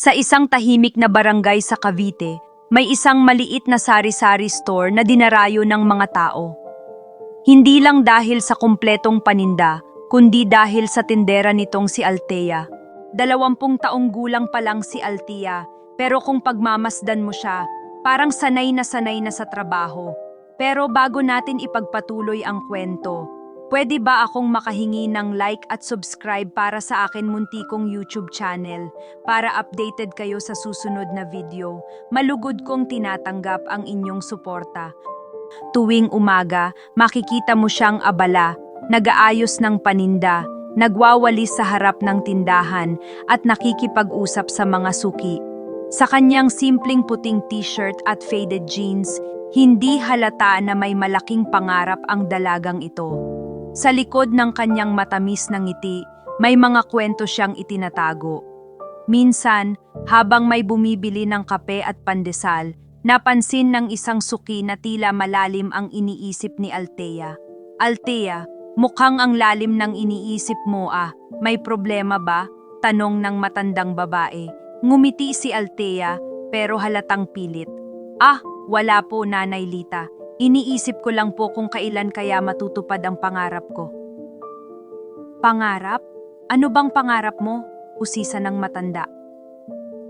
Sa isang tahimik na barangay sa Cavite, may isang maliit na sari-sari store na dinarayo ng mga tao. Hindi lang dahil sa kumpletong paninda, kundi dahil sa tindera nitong si Altea. Dalawampung taong gulang pa lang si Altea, pero kung pagmamasdan mo siya, parang sanay na sanay na sa trabaho. Pero bago natin ipagpatuloy ang kwento, pwede ba akong makahingi ng like at subscribe para sa akin muntikong YouTube channel para updated kayo sa susunod na video? Malugod kong tinatanggap ang inyong suporta. Tuwing umaga, makikita mo siyang abala, nagaayos ng paninda, nagwawalis sa harap ng tindahan at nakikipag-usap sa mga suki. Sa kanyang simpleng puting t-shirt at faded jeans, hindi halata na may malaking pangarap ang dalagang ito. Sa likod ng kanyang matamis na ngiti, may mga kwento siyang itinatago. Minsan, habang may bumibili ng kape at pandesal, napansin ng isang suki na tila malalim ang iniisip ni Altea. Altea, mukhang ang lalim ng iniisip mo ah, may problema ba? Tanong ng matandang babae. Ngumiti si Altea, pero halatang pilit. Ah, wala po Nanay Lita. Iniisip ko lang po kung kailan kaya matutupad ang pangarap ko. Pangarap? Ano bang pangarap mo? Usisa ng matanda.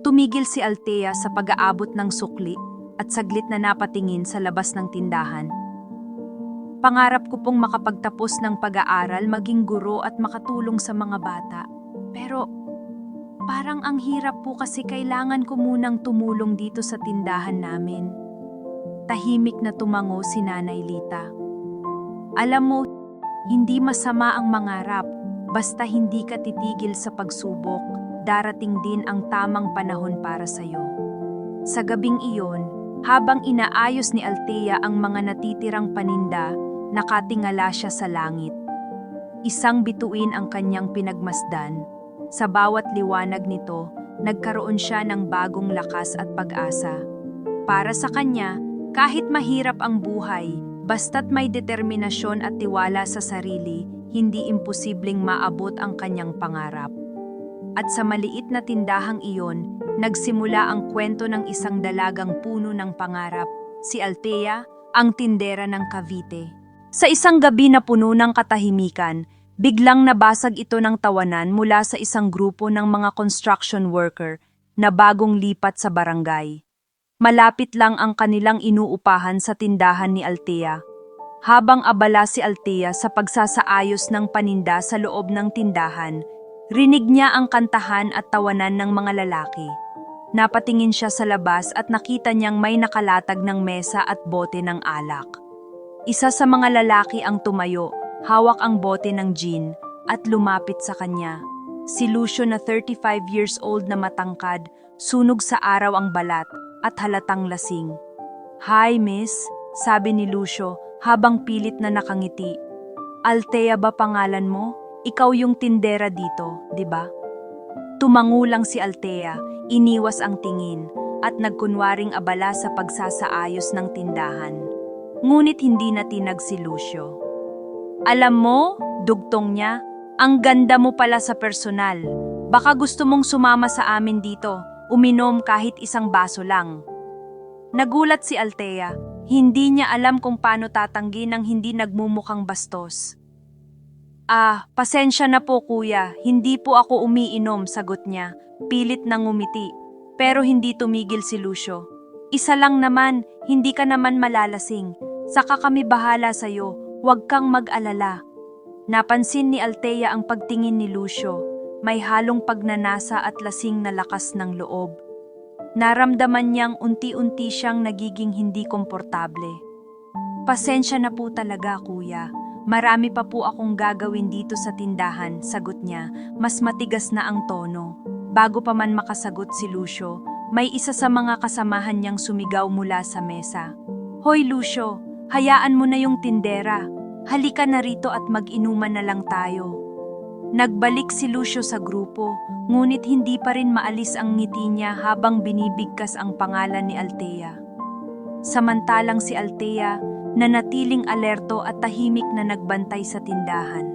Tumigil si Altea sa pag-aabot ng sukli at saglit na napatingin sa labas ng tindahan. Pangarap ko pong makapagtapos ng pag-aaral, maging guro at makatulong sa mga bata. Pero parang ang hirap po kasi kailangan ko munang tumulong dito sa tindahan namin. Tahimik na tumango si Nanay Lita. Alam mo, hindi masama ang mangarap, basta hindi ka titigil sa pagsubok, darating din ang tamang panahon para sa'yo. Sa gabing iyon, habang inaayos ni Altea ang mga natitirang paninda, nakatingala siya sa langit. Isang bituin ang kanyang pinagmasdan. Sa bawat liwanag nito, nagkaroon siya ng bagong lakas at pag-asa. Para sa kanya, kahit mahirap ang buhay, basta't may determinasyon at tiwala sa sarili, hindi imposibleng maabot ang kanyang pangarap. At sa maliit na tindahang iyon, nagsimula ang kwento ng isang dalagang puno ng pangarap, si Altea, ang tindera ng Cavite. Sa isang gabi na puno ng katahimikan, biglang nabasag ito ng tawanan mula sa isang grupo ng mga construction worker na bagong lipat sa barangay. Malapit lang ang kanilang inuupahan sa tindahan ni Altea. Habang abala si Altea sa pagsasaayos ng paninda sa loob ng tindahan, rinig niya ang kantahan at tawanan ng mga lalaki. Napatingin siya sa labas at nakita niyang may nakalatag ng mesa at bote ng alak. Isa sa mga lalaki ang tumayo, hawak ang bote ng gin, at lumapit sa kanya. Si Lucio na 35 years old na matangkad, sunog sa araw ang balat at halatang lasing. Hi, miss, sabi ni Lucio habang pilit na nakangiti. Altea ba pangalan mo? Ikaw yung tindera dito, di ba? Tumangulang si Altea, iniwas ang tingin, at nagkunwaring abala sa pagsasaayos ng tindahan. Ngunit hindi na tinag si Lucio. Alam mo, dugtong niya, ang ganda mo pala sa personal. Baka gusto mong sumama sa amin dito, uminom kahit isang baso lang. Nagulat si Altea, hindi niya alam kung paano tatanggi ng hindi nagmumukhang bastos. Ah, pasensya na po kuya, hindi po ako umiinom, sagot niya. Pilit na ngumiti. Pero hindi tumigil si Lucio. Isa lang naman, hindi ka naman malalasing. Saka kami bahala sa'yo, huwag kang mag-alala. Napansin ni Altea ang pagtingin ni Lucio. May halong pagnanasa at lasing na lakas ng loob. Naramdaman niyang unti-unti siyang nagiging hindi komportable. Pasensya na po talaga, kuya. Marami pa po akong gagawin dito sa tindahan, sagot niya. Mas matigas na ang tono. Bago pa man makasagot si Lucio, may isa sa mga kasamahan niyang sumigaw mula sa mesa. Hoy Lucio, hayaan mo na yung tindera. Halika na rito at mag-inuman na lang tayo. Nagbalik si Lucio sa grupo, ngunit hindi pa rin maalis ang ngiti niya habang binibigkas ang pangalan ni Altea. Samantalang si Altea, nanatiling alerto at tahimik na nagbantay sa tindahan.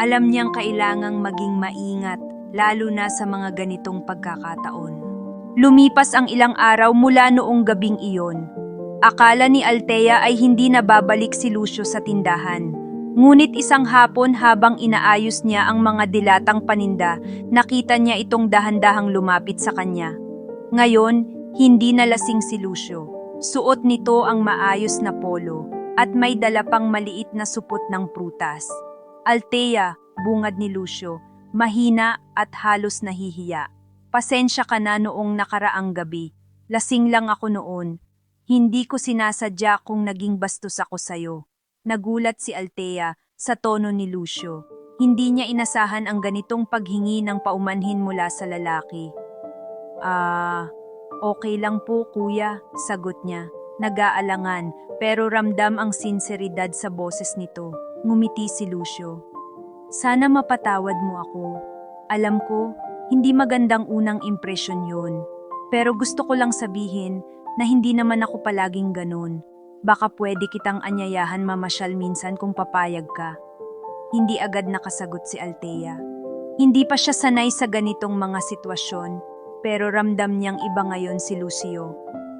Alam niyang kailangang maging maingat, lalo na sa mga ganitong pagkakataon. Lumipas ang ilang araw mula noong gabing iyon. Akala ni Altea ay hindi na babalik si Lucio sa tindahan. Ngunit isang hapon habang inaayos niya ang mga dilatang paninda, nakita niya itong dahan-dahang lumapit sa kanya. Ngayon, hindi na lasing si Lucio. Suot nito ang maayos na polo at may dala pang maliit na supot ng prutas. Altea, bungad ni Lucio, mahina at halos nahihiya. Pasensya ka na noong nakaraang gabi. Lasing lang ako noon. Hindi ko sinasadya kung naging bastos ako sa'yo. Nagulat si Altea sa tono ni Lucio. Hindi niya inasahan ang ganitong paghingi ng paumanhin mula sa lalaki. Ah, okay lang po kuya, sagot niya. Nag-aalangan, pero ramdam ang sinseridad sa boses nito. Ngumiti si Lucio. Sana mapatawad mo ako. Alam ko, hindi magandang unang impresyon yun. Pero gusto ko lang sabihin na hindi naman ako palaging ganun. Baka pwede kitang anyayahan mamasyal minsan kung papayag ka. Hindi agad nakasagot si Altea. Hindi pa siya sanay sa ganitong mga sitwasyon, pero ramdam niyang iba ngayon si Lucio.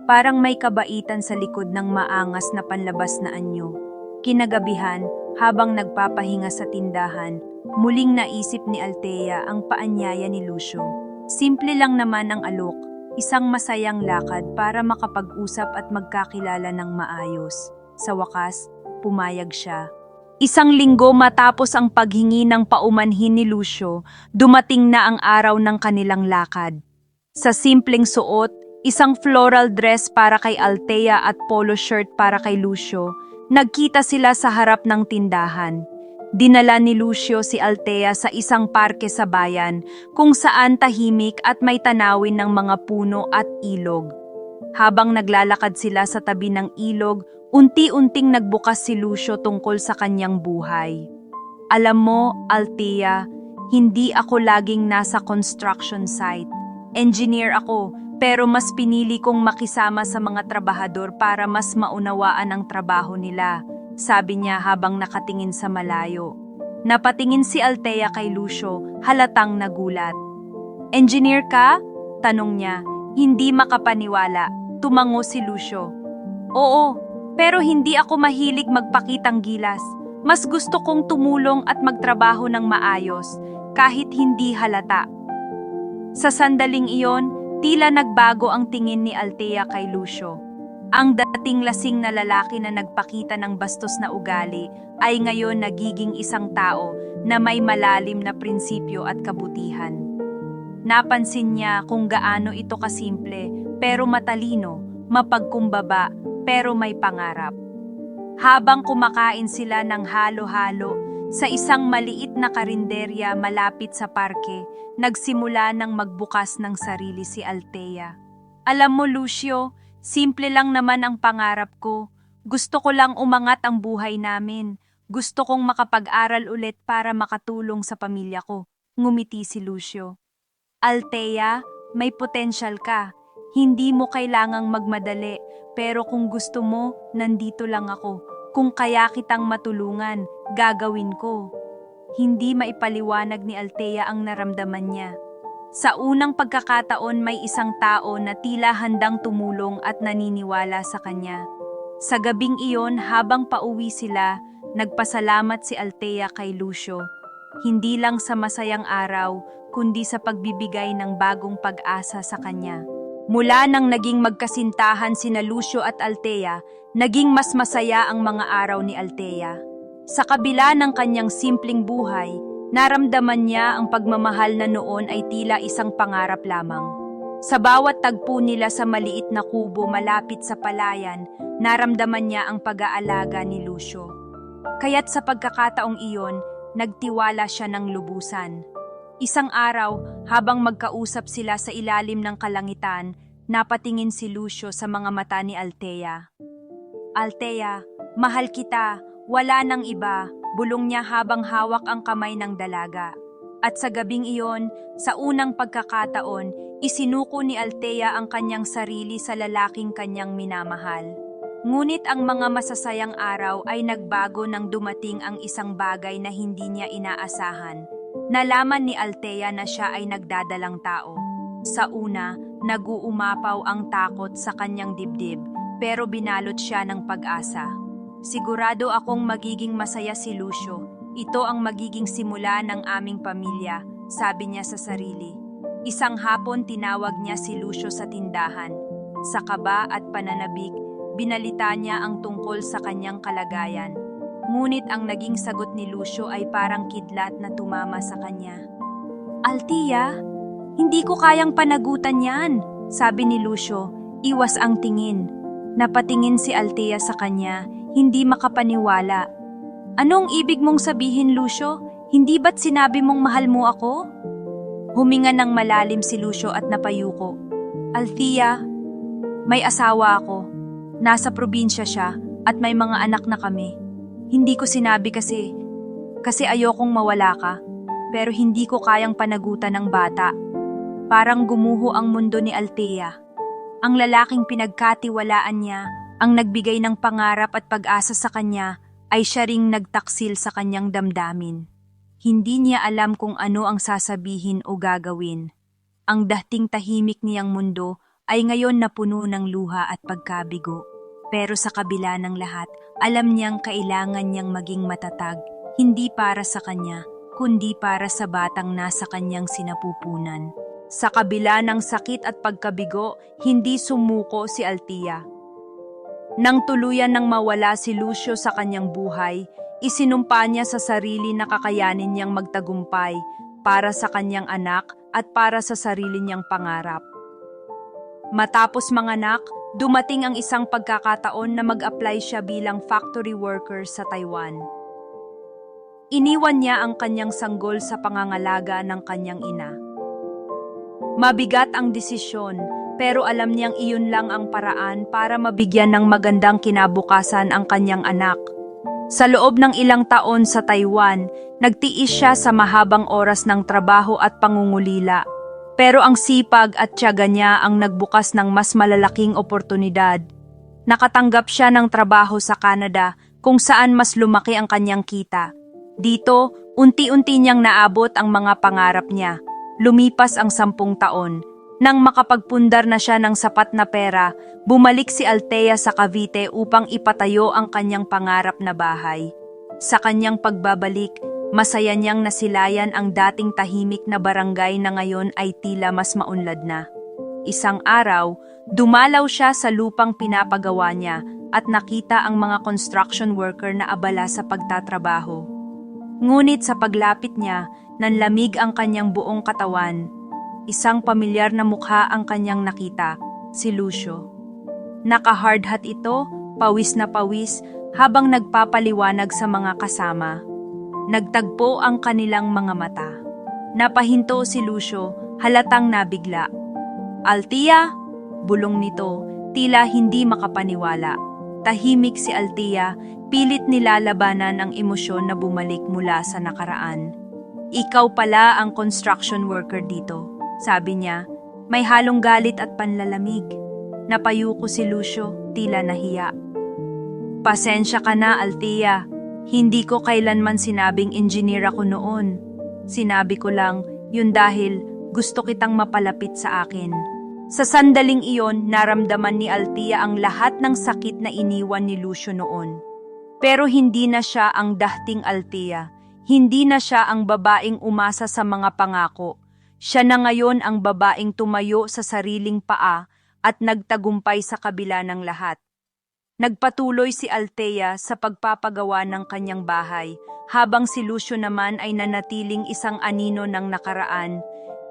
Parang may kabaitan sa likod ng maangas na panlabas na anyo. Kinagabihan, habang nagpapahinga sa tindahan, muling naisip ni Altea ang paanyaya ni Lucio. Simple lang naman ang alok, isang masayang lakad para makapag-usap at magkakilala ng maayos. Sa wakas, pumayag siya. Isang linggo matapos ang paghingi ng paumanhin ni Lucio, dumating na ang araw ng kanilang lakad. Sa simpleng suot, isang floral dress para kay Altea at polo shirt para kay Lucio, nagkita sila sa harap ng tindahan. Dinala ni Lucio si Altea sa isang parke sa bayan kung saan tahimik at may tanawin ng mga puno at ilog. Habang naglalakad sila sa tabi ng ilog, unti-unting nagbukas si Lucio tungkol sa kanyang buhay. Alam mo, Altea, hindi ako laging nasa construction site. Engineer ako, pero mas pinili kong makisama sa mga trabahador para mas maunawaan ang trabaho nila sabi niya habang nakatingin sa malayo. Napatingin si Altea kay Lucio, halatang nagulat. Engineer ka? Tanong niya, hindi makapaniwala. Tumango si Lucio. Oo, pero hindi ako mahilig magpakitang gilas. Mas gusto kong tumulong at magtrabaho ng maayos, kahit hindi halata. Sa sandaling iyon, tila nagbago ang tingin ni Altea kay Lucio. Ang dating lasing na lalaki na nagpakita ng bastos na ugali ay ngayon nagiging isang tao na may malalim na prinsipyo at kabutihan. Napansin niya kung gaano ito kasimple pero matalino, mapagkumbaba pero may pangarap. Habang kumakain sila ng halo-halo sa isang maliit na karinderya malapit sa parke, nagsimula ng magbukas ng sarili si Altea. Alam mo Lucio, Simple lang naman ang pangarap ko. Gusto ko lang umangat ang buhay namin. Gusto kong makapag-aral ulit para makatulong sa pamilya ko. Ngumiti si Lucio. Altea, may potensyal ka. Hindi mo kailangang magmadali, pero kung gusto mo, nandito lang ako. Kung kaya kitang matulungan, gagawin ko. Hindi maipaliwanag ni Altea ang naramdaman niya. Sa unang pagkakataon may isang tao na tila handang tumulong at naniniwala sa kanya. Sa gabing iyon habang pauwi sila, nagpasalamat si Altea kay Lucio. Hindi lang sa masayang araw, kundi sa pagbibigay ng bagong pag-asa sa kanya. Mula nang naging magkasintahan sina Lucio at Altea, naging mas masaya ang mga araw ni Altea. Sa kabila ng kanyang simpleng buhay, Naramdaman niya ang pagmamahal na noon ay tila isang pangarap lamang. Sa bawat tagpo nila sa maliit na kubo malapit sa palayan, naramdaman niya ang pag-aalaga ni Lucio. Kaya't sa pagkakataong iyon, nagtiwala siya ng lubusan. Isang araw, habang magkausap sila sa ilalim ng kalangitan, napatingin si Lucio sa mga mata ni Altea. Altea, mahal kita, wala nang iba, bulong niya habang hawak ang kamay ng dalaga. At sa gabing iyon, sa unang pagkakataon, isinuko ni Altea ang kanyang sarili sa lalaking kanyang minamahal. Ngunit ang mga masasayang araw ay nagbago nang dumating ang isang bagay na hindi niya inaasahan. Nalaman ni Altea na siya ay nagdadalang tao. Sa una, Naguumapaw ang takot sa kanyang dibdib, pero binalot siya ng pag-asa. Sigurado akong magiging masaya si Lucio. Ito ang magiging simula ng aming pamilya, sabi niya sa sarili. Isang hapon tinawag niya si Lucio sa tindahan. Sa kaba at pananabik, binalita niya ang tungkol sa kanyang kalagayan. Ngunit ang naging sagot ni Lucio ay parang kidlat na tumama sa kanya. Altia, hindi ko kayang panagutan yan, sabi ni Lucio, iwas ang tingin. Napatingin si Altea sa kanya, hindi makapaniwala. Anong ibig mong sabihin, Lucio? Hindi ba't sinabi mong mahal mo ako? Huminga ng malalim si Lucio at napayuko. Althea, may asawa ako. Nasa probinsya siya at may mga anak na kami. Hindi ko sinabi kasi, kasi ayokong mawala ka. Pero hindi ko kayang panagutan ng bata. Parang gumuho ang mundo ni Althea. Ang lalaking pinagkatiwalaan niya, ang nagbigay ng pangarap at pag-asa sa kanya, ay siya ring nagtaksil sa kanyang damdamin. Hindi niya alam kung ano ang sasabihin o gagawin. Ang dating tahimik niyang mundo ay ngayon napuno ng luha at pagkabigo. Pero sa kabila ng lahat, alam niyang kailangan niyang maging matatag, hindi para sa kanya, kundi para sa batang nasa kanyang sinapupunan. Sa kabila ng sakit at pagkabigo, hindi sumuko si Altia. Nang tuluyan nang mawala si Lucio sa kanyang buhay, isinumpa niya sa sarili na kakayanin niyang magtagumpay para sa kanyang anak at para sa sarili niyang pangarap. Matapos manganak, dumating ang isang pagkakataon na mag-apply siya bilang factory worker sa Taiwan. Iniwan niya ang kanyang sanggol sa pangangalaga ng kanyang ina. Mabigat ang desisyon, pero alam niyang iyon lang ang paraan para mabigyan ng magandang kinabukasan ang kanyang anak. Sa loob ng ilang taon sa Taiwan, nagtiis siya sa mahabang oras ng trabaho at pangungulila. Pero ang sipag at tiyaga niya ang nagbukas ng mas malalaking oportunidad. Nakatanggap siya ng trabaho sa Canada kung saan mas lumaki ang kanyang kita. Dito, unti-unti niyang naabot ang mga pangarap niya. Lumipas ang sampung taon. Nang makapagpundar na siya ng sapat na pera, bumalik si Altea sa Cavite upang ipatayo ang kanyang pangarap na bahay. Sa kanyang pagbabalik, masaya niyang nasilayan ang dating tahimik na barangay na ngayon ay tila mas maunlad na. Isang araw, dumalaw siya sa lupang pinapagawa niya at nakita ang mga construction worker na abala sa pagtatrabaho. Ngunit sa paglapit niya, nanlamig ang kanyang buong katawan. Isang pamilyar na mukha ang kanyang nakita, si Lucio. Naka-hard hat ito, pawis na pawis, habang nagpapaliwanag sa mga kasama. Nagtagpo ang kanilang mga mata. Napahinto si Lucio, halatang nabigla. Altia! Bulong nito, tila hindi makapaniwala. Tahimik si Altia, pilit nilalabanan ang emosyon na bumalik mula sa nakaraan. Ikaw pala ang construction worker dito, sabi niya. May halong galit at panlalamig. Napayuko si Lucio, tila nahiya. Pasensya ka na, Altia. Hindi ko kailanman sinabing engineer ako noon. Sinabi ko lang, yun dahil gusto kitang mapalapit sa akin. Sa sandaling iyon, naramdaman ni Altia ang lahat ng sakit na iniwan ni Lucio noon. Pero hindi na siya ang dahting Altia. Hindi na siya ang babaeng umasa sa mga pangako. Siya na ngayon ang babaeng tumayo sa sariling paa at nagtagumpay sa kabila ng lahat. Nagpatuloy si Altea sa pagpapagawa ng kanyang bahay, habang si Lucio naman ay nanatiling isang anino ng nakaraan,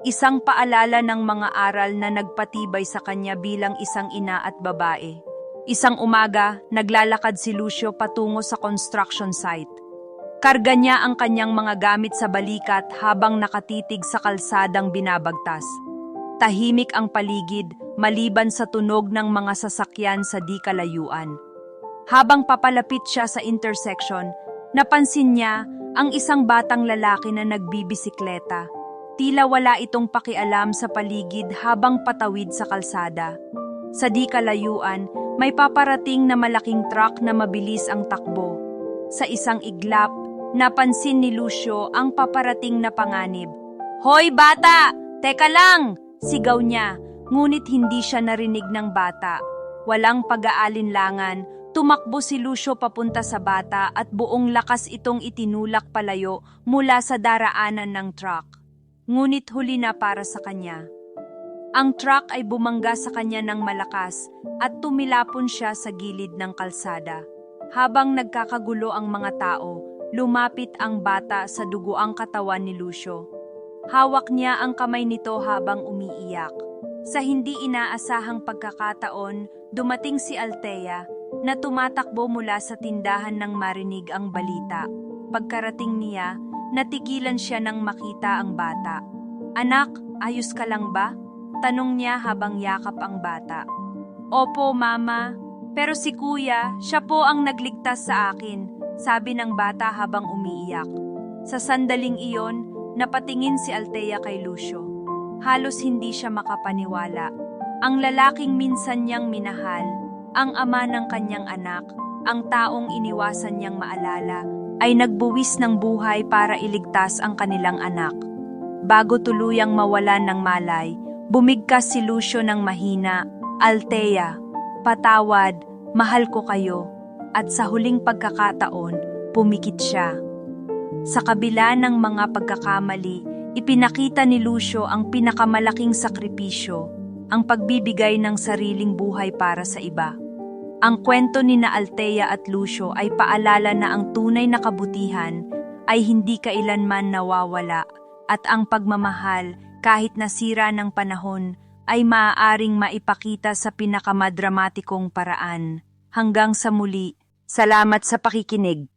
isang paalala ng mga aral na nagpatibay sa kanya bilang isang ina at babae. Isang umaga, naglalakad si Lucio patungo sa construction site. Karga niya ang kanyang mga gamit sa balikat habang nakatitig sa kalsadang binabagtas. Tahimik ang paligid maliban sa tunog ng mga sasakyan sa di kalayuan. Habang papalapit siya sa intersection, napansin niya ang isang batang lalaki na nagbibisikleta. Tila wala itong pakialam sa paligid habang patawid sa kalsada. Sa di kalayuan, may paparating na malaking truck na mabilis ang takbo. Sa isang iglap, napansin ni Lucio ang paparating na panganib. Hoy bata! Teka lang! Sigaw niya, Ngunit hindi siya narinig ng bata. Walang pag-aalinlangan, tumakbo si Lucio papunta sa bata at buong lakas itong itinulak palayo mula sa daraanan ng truck. Ngunit huli na para sa kanya. Ang truck ay bumangga sa kanya ng malakas at tumilapon siya sa gilid ng kalsada. Habang nagkakagulo ang mga tao, lumapit ang bata sa duguang katawan ni Lucio. Hawak niya ang kamay nito habang umiiyak. Sa hindi inaasahang pagkakataon, dumating si Altea na tumatakbo mula sa tindahan nang marinig ang balita. Pagkarating niya, natigilan siya nang makita ang bata. Anak, ayos ka lang ba? Tanong niya habang yakap ang bata. Opo, mama. Pero si kuya, siya po ang nagligtas sa akin, sabi ng bata habang umiiyak. Sa sandaling iyon, napatingin si Altea kay Lucio. Halos hindi siya makapaniwala. Ang lalaking minsan niyang minahal, ang ama ng kanyang anak, ang taong iniwasan niyang maalala, ay nagbuwis ng buhay para iligtas ang kanilang anak. Bago tuluyang mawalan ng malay, bumigkas si Lucio ng mahina, Altea, patawad, mahal ko kayo, at sa huling pagkakataon, pumikit siya. Sa kabila ng mga pagkakamali, ipinakita ni Lucio ang pinakamalaking sakripisyo, ang pagbibigay ng sariling buhay para sa iba. Ang kwento ni na Altea at Lucio ay paalala na ang tunay na kabutihan ay hindi kailanman nawawala at ang pagmamahal kahit nasira ng panahon ay maaaring maipakita sa pinakamadramatikong paraan. Hanggang sa muli, salamat sa pakikinig.